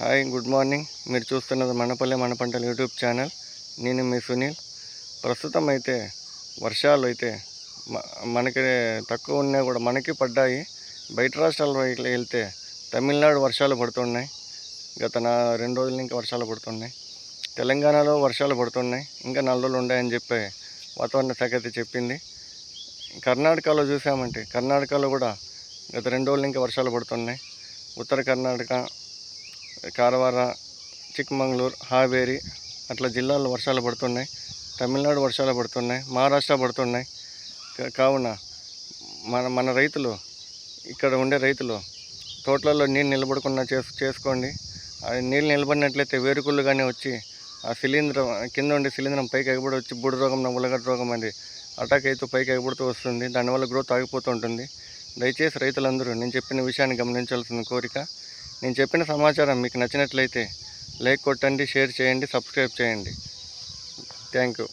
Hi good morning. మీరు చూస్తున్నది మనపల్లె మన పంటల యూట్యూబ్ ఛానల్. నేను మీ సునీల్. ప్రస్తుతం అయితే వర్షాలు అయితే మనకి తక్కువ ఉన్నా కూడా మనకి పడ్డాయి. బయట రాష్ట్రాల్లో ఇట్లా వెళ్తే తమిళనాడు వర్షాలు పడుతున్నాయి. గత నా రెండు రోజుల నుంచి వర్షాలు పడుతున్నాయి. తెలంగాణలో వర్షాలు పడుతున్నాయి. ఇంకా నాలుగు రోజులు ఉన్నాయని చెప్పి వాతావరణ శాఖ అయితే చెప్పింది. కర్ణాటకలో చూసామంటే కర్ణాటకలో కూడా గత రెండు రోజుల నుంచి వర్షాలు పడుతున్నాయి. ఉత్తర కర్ణాటక కారవార చిక్మంగళూరు హావేరి అట్లా జిల్లాల్లో వర్షాలు పడుతున్నాయి. తమిళనాడు వర్షాలు పడుతున్నాయి. మహారాష్ట్ర పడుతున్నాయి. కావున మన మన రైతులు ఇక్కడ ఉండే రైతులు తోటలలో నీళ్ళు నిలబడకుండా చేసు చేసుకోండి. ఆ నీళ్ళు నిలబడినట్లయితే వేరుకుళ్ళు కానీ వచ్చి ఆ శిలీంద్రం కింద ఉండే శిలీంద్రం పైకి ఎగబడి వచ్చి బుడి రోగం ఉలగడ్డ రోగం అది అటాక్ అయితే పైకి ఎగబడుతూ వస్తుంది. దానివల్ల గ్రోత్ ఆగిపోతూ ఉంటుంది. దయచేసి రైతులందరూ నేను చెప్పిన విషయాన్ని గమనించాల్సిన కోరిక నేను చెప్పిన సమాచారం మీకు నచ్చినట్లయితే లైక్ కొట్టండి షేర్ చేయండి సబ్స్క్రైబ్ చేయండి. Thank you.